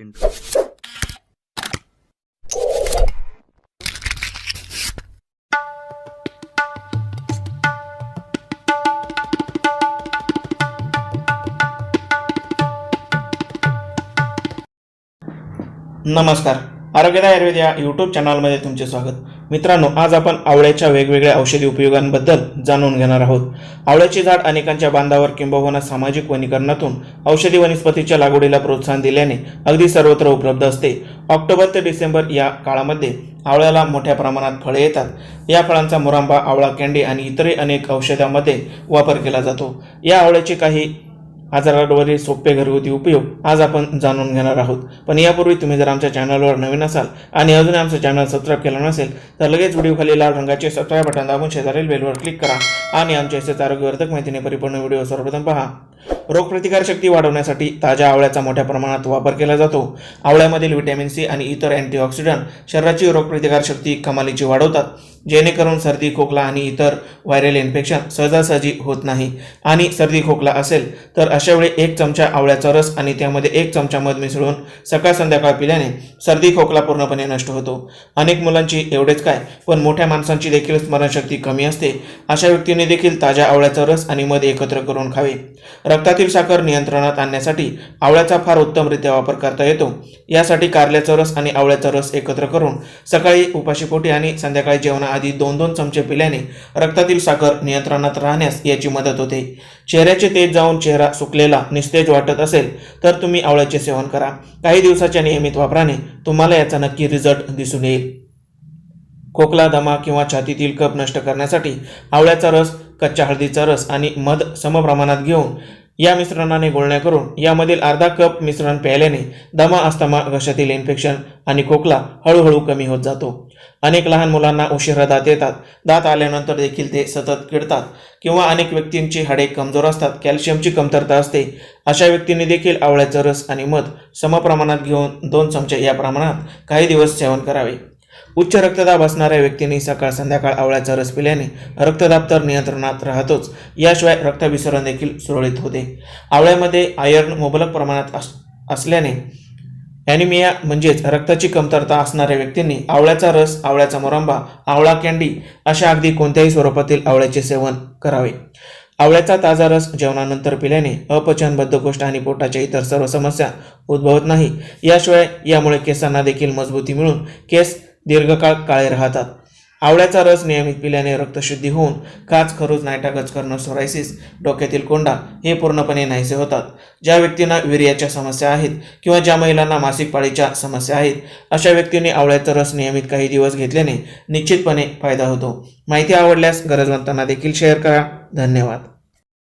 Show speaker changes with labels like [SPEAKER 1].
[SPEAKER 1] into
[SPEAKER 2] नमस्कार. आरोग्यदाय आयुर्वेद या YouTube चॅनलमध्ये तुमचे स्वागत. मित्रांनो आज आपण आवळ्याच्या वेगवेगळ्या औषधी उपयोगांबद्दल जाणून घेणार आहोत. आवळ्याची झाड अनेकांच्या बांधावर किंबहुना सामाजिक वनीकरणातून औषधी वनस्पतीच्या लागवडीला प्रोत्साहन दिल्याने अगदी सर्वत्र उपलब्ध असते. ऑक्टोबर ते डिसेंबर या काळामध्ये आवळ्याला मोठ्या प्रमाणात फळे येतात. या फळांचा मुरांबा आवळा कॅन्डी आणि इतरही अनेक औषधांमध्ये वापर केला जातो. या आवळ्याचे काही आजारावरील सोपे घरगुती उपयोग आज आपण जाणून घेणार आहोत. पण यापूर्वी तुम्ही जर आमच्या चॅनलवर नवीन असाल आणि अजून आमचं चॅनल सबस्क्राईब केलं नसेल तर लगेच व्हिडिओ खाली लाल रंगाचे सबस्क्राईब बटन दाबून शेजारील बेलवर क्लिक करा आणि आमच्या असेच आरोग्यवर्धक माहितीने परिपूर्ण व्हिडिओ सर्वप्रथम पहा. रोगप्रतिकार शक्ती वाढवण्यासाठी ताज्या आवळ्याचा मोठ्या प्रमाणात वापर केला जातो. आवळ्यामधील व्हिटॅमिन सी आणि इतर अँटीऑक्सिडंट शरीराची रोगप्रतिकार शक्ती कमालीची वाढवतात. जेणेकरून सर्दी खोकला आणि इतर व्हायरल इन्फेक्शन सहजासहजी होत नाही. आणि सर्दी खोकला असेल तर अशा वेळी एक चमचा आवळ्याचा रस आणि त्यामध्ये एक चमचा मध मिसळून सकाळ संध्याकाळ पिल्याने सर्दी खोकला पूर्णपणे नष्ट होतो. अनेक मुलांची एवढेच काय पण मोठ्या माणसांची देखील स्मरणशक्ती कमी असते. अशा व्यक्तीने देखील ताज्या आवळ्याचा रस आणि मध एकत्र करून खावे. रक्तातील साखर नियंत्रणात आणण्यासाठी आवळ्याचा फार उत्तमरित्या वापर करता येतो. यासाठी कारल्याचा रस आणि आवळ्याचा रस एकत्र करून सकाळी उपाशीपोटी आणि संध्याकाळी आधी दोन दोन चमचे पिल्याने रक्तातील साखर नियंत्रणात राहण्यास याची मदत होते. चेहऱ्याचे तेज जाऊन चेहरा सुकलेला निस्तेज वाटत असेल तर तुम्ही आवळ्याचे सेवन करा. काही दिवसाच्या नियमित वापराने तुम्हाला याचा नक्की रिझल्ट दिसून येईल. खोकला दमा किंवा छातीतील कप नष्ट करण्यासाठी आवळ्याचा रस कच्च्या हळदीचा रस आणि मध समप्रमाणात घेऊन या मिश्रणाने गुळण्या करून यामधील अर्धा कप मिश्रण प्यायल्याने दमा अस्थमा घशातील इन्फेक्शन आणि खोकला हळूहळू कमी होत जातो. अनेक लहान मुलांना उशिरा दात येतात. दात आल्यानंतर देखील ते सतत किडतात किंवा अनेक व्यक्तींची हाडे कमजोर असतात कॅल्शियमची कमतरता असते. अशा व्यक्तींनी देखील आवळ्याचा रस आणि मध समप्रमाणात घेऊन दोन चमचे या प्रमाणात काही दिवस सेवन करावे. उच्च रक्तदाब असणाऱ्या व्यक्तींनी सकाळ संध्याकाळ आवळ्याचा रस पिल्याने रक्तदाब तर नियंत्रणात राहतोच. याशिवाय रक्तविसरण देखील सुरळीत होते. आवळ्यामध्ये आयर्न मुबलक प्रमाणात अस असल्याने ॲनिमिया म्हणजेच रक्ताची कमतरता असणाऱ्या व्यक्तींनी आवळ्याचा रस आवळ्याचा मुरंबा आवळा कॅन्डी अशा अगदी कोणत्याही स्वरूपातील आवळ्याचे सेवन करावे. आवळ्याचा ताजा रस जेवणानंतर पिल्याने अपचन बद्धकोष्ठ आणि पोटाच्या इतर सर्व समस्या उद्भवत नाही. याशिवाय यामुळे केसांना देखील मजबूती मिळून केस दीर्घकाळ काळे राहतात. आवळ्याचा रस नियमित पिल्याने रक्तशुद्धी होऊन काच खरूज नायटागच करणं सोरायसिस डोक्यातील कोंडा हे पूर्णपणे नाहीसे होतात. ज्या व्यक्तींना वीर्याच्या समस्या आहेत किंवा ज्या महिलांना मासिक पाळीच्या समस्या आहेत अशा व्यक्तींनी आवळ्याचा रस नियमित काही दिवस घेतल्याने निश्चितपणे फायदा होतो. माहिती आवडल्यास गरजवंतांना देखील शेअर करा. धन्यवाद.